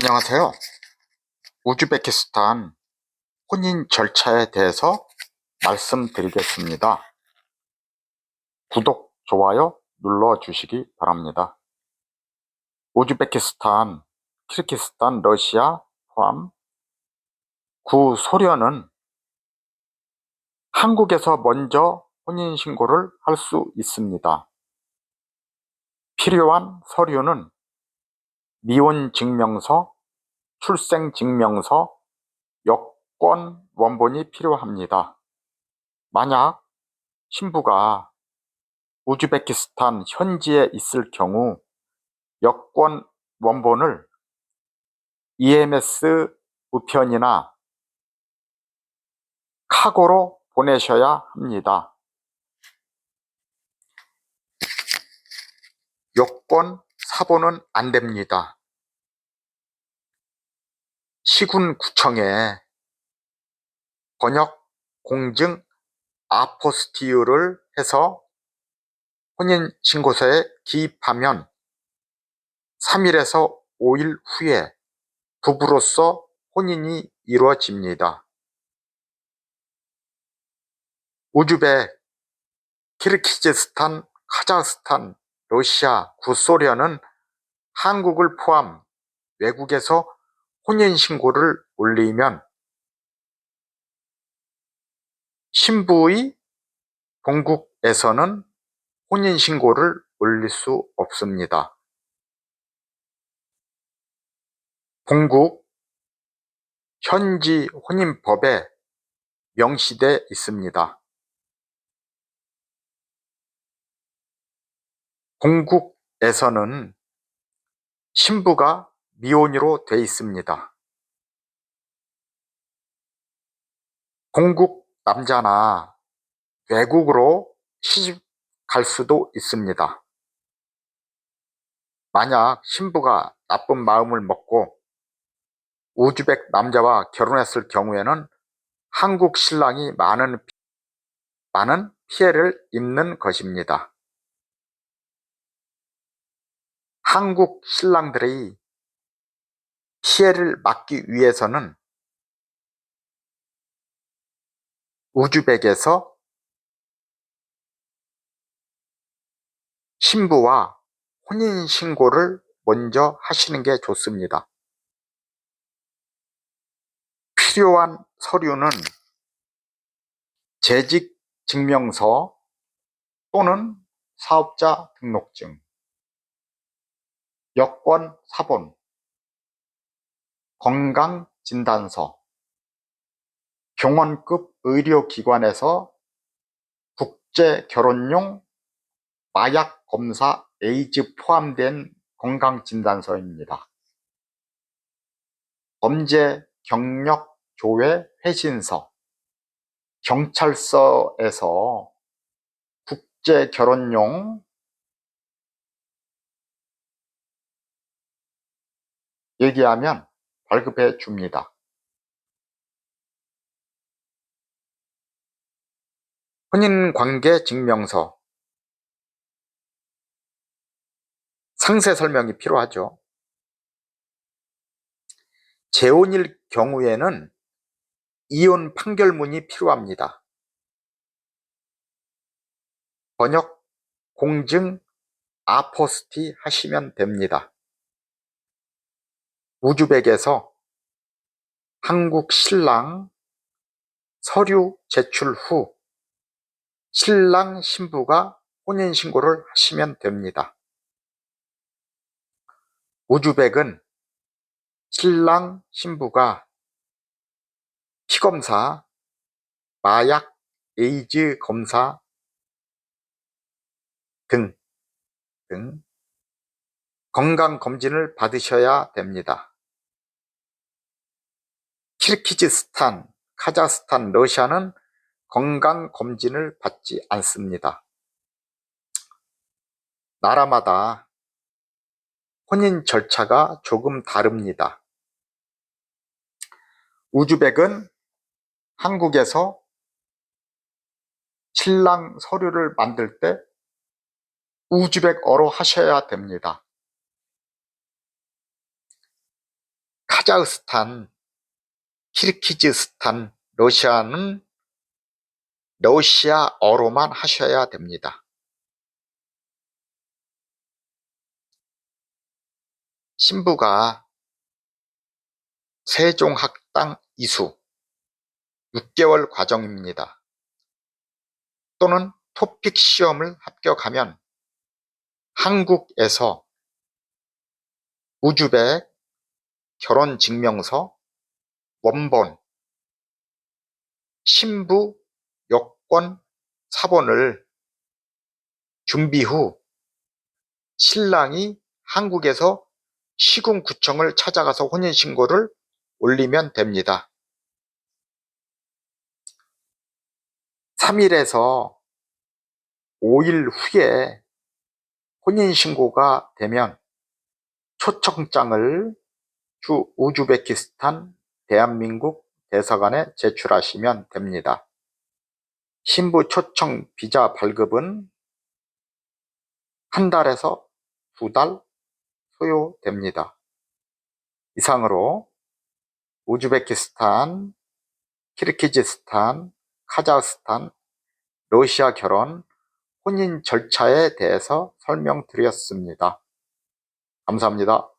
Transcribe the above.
안녕하세요. 우즈베키스탄 혼인 절차에 대해서 말씀드리겠습니다. 구독, 좋아요 눌러주시기 바랍니다. 우즈베키스탄, 키르기스탄, 러시아 포함 구소련은 한국에서 먼저 혼인신고를 할 수 있습니다. 필요한 서류는 미혼 증명서, 출생 증명서, 여권 원본이 필요합니다. 만약 신부가 우즈베키스탄 현지에 있을 경우 여권 원본을 EMS 우편이나 카고로 보내셔야 합니다. 여권 사본은 안 됩니다. 시군구청에 번역, 공증, 아포스티유를 해서 혼인신고서에 기입하면 3일에서 5일 후에 부부로서 혼인이 이루어집니다. 우즈베, 키르키즈스탄, 카자흐스탄, 러시아, 구소련은 한국을 포함 외국에서 혼인신고를 올리면 신부의 본국에서는 혼인신고를 올릴 수 없습니다. 본국 현지 혼인법에 명시돼 있습니다. 본국에서는 신부가 미혼이로 돼 있습니다. 본국 남자나 외국으로 시집 갈 수도 있습니다. 만약 신부가 나쁜 마음을 먹고 우즈벡 남자와 결혼했을 경우에는 한국 신랑이 많은, 많은 피해를 입는 것입니다. 한국 신랑들의 피해를 막기 위해서는 우즈벡에서 신부와 혼인신고를 먼저 하시는 게 좋습니다. 필요한 서류는 재직 증명서 또는 사업자 등록증, 여권 사본, 건강진단서, 병원급 의료기관에서 국제결혼용 마약 검사 에이즈 포함된 건강진단서입니다. 범죄 경력 조회 회신서, 경찰서에서 국제결혼용 얘기하면 발급해 줍니다. 혼인관계 증명서 상세 설명이 필요하죠. 재혼일 경우에는 이혼 판결문이 필요합니다. 번역, 공증, 아포스티 하시면 됩니다. 우즈벡에서 한국 신랑 서류 제출 후 신랑 신부가 혼인신고를 하시면 됩니다. 우즈벡은 신랑 신부가 피검사, 마약, 에이즈 검사 등, 등 건강검진을 받으셔야 됩니다. 키르키즈스탄, 카자흐스탄, 러시아는 건강검진을 받지 않습니다. 나라마다 혼인 절차가 조금 다릅니다. 우즈벡은 한국에서 신랑 서류를 만들 때 우즈벡어로 하셔야 됩니다. 카자흐스탄, 키르키즈스탄, 러시아는 러시아어로만 하셔야 됩니다. 신부가 세종학당 이수 6개월 과정입니다. 또는 토픽 시험을 합격하면 한국에서 우즈벡 결혼증명서, 원본, 신부 여권 사본을 준비 후 신랑이 한국에서 시군구청을 찾아가서 혼인신고를 올리면 됩니다. 3일에서 5일 후에 혼인신고가 되면 초청장을 주 우즈베키스탄 대한민국 대사관에 제출하시면 됩니다. 신부 초청 비자 발급은 한 달에서 두 달 소요됩니다. 이상으로 우즈베키스탄, 키르키즈스탄, 카자흐스탄, 러시아 결혼, 혼인 절차에 대해서 설명드렸습니다. 감사합니다.